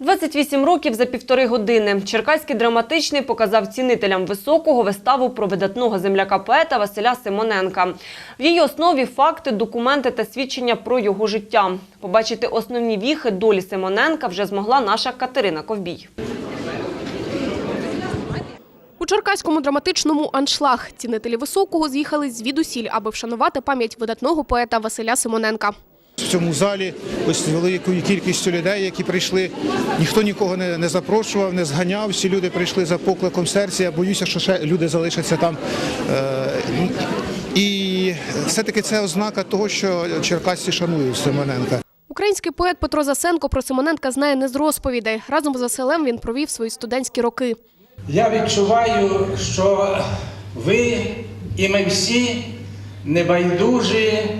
28 років за півтори години. Черкаський драматичний показав цінителям високого виставу про видатного земляка-поета Василя Симоненка. В її основі факти, документи та свідчення про його життя. Побачити основні віхи долі Симоненка вже змогла наша Катерина Ковбій. У Черкаському драматичному аншлаг цінителі високого з'їхались звідусіль, аби вшанувати пам'ять видатного поета Василя Симоненка. В цьому залі ось великою кількістю людей, які прийшли, ніхто нікого не, не запрошував, не зганяв. Всі люди прийшли за покликом серця. Я боюся, що ще люди залишаться там. Е, і все-таки це ознака того, що черкасці шанують Семененка. Український поет Петро Засенко про Симоненка знає не з розповідей. Разом з Василем він провів свої студентські роки. Я відчуваю, що ви і ми всі небайдужі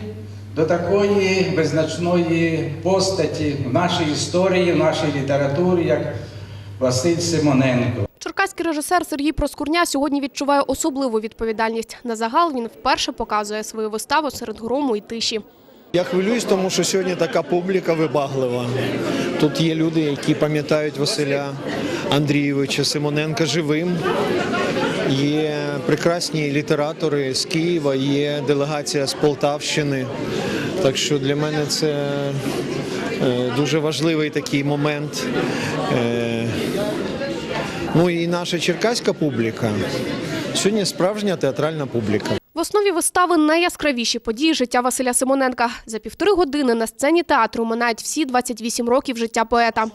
до такої визначної постаті в нашій історії, в нашій літературі, як Василь Симоненко. Черкаський режисер Сергій Проскурня сьогодні відчуває особливу відповідальність. На загал він вперше показує свою виставу серед грому і тиші. Я хвилююсь, тому що сьогодні така публіка вибаглива. Тут є люди, які пам'ятають Василя Андрійовича Симоненка живим. Є прекрасні літератори з Києва, є делегація з Полтавщини. Так що для мене це е, дуже важливий такий момент. Е, Ну і наша черкаська публіка. Сьогодні справжня театральна публіка. В основі вистави найяскравіші події життя Василя Симоненка. За півтори години на сцені театру минають всі 28 років життя поета.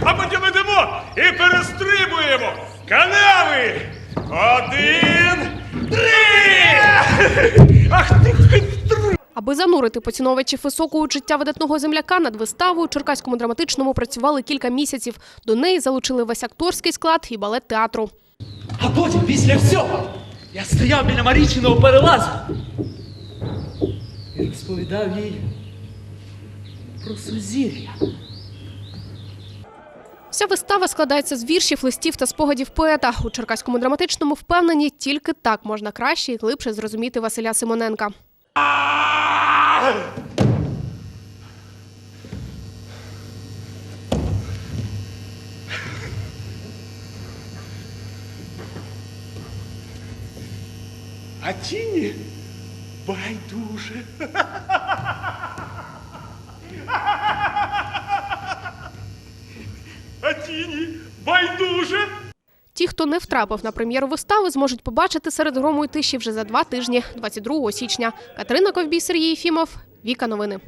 А потім йдемо і перестрибуємо канави. Один, три. Ах ти. Аби занурити поціновувачів високого життя видатного земляка над виставою, у Черкаському драматичному працювали кілька місяців. До неї залучили весь акторський склад і балет театру. А потім, після всього, я стояв біля Марічиного перелазу і розповідав їй про сузір'я. Вся вистава складається з віршів, листів та спогадів поета. У Черкаському драматичному впевнені, тільки так можна краще і глибше зрозуміти Василя Симоненка. А тіні байдуже. Байдуже. Ті, хто не втрапив на прем'єру вистави, зможуть побачити серед грому і тиші вже за два тижні, 22 січня. Катерина Ковбій, Сергій Єфімов, Віка Новини.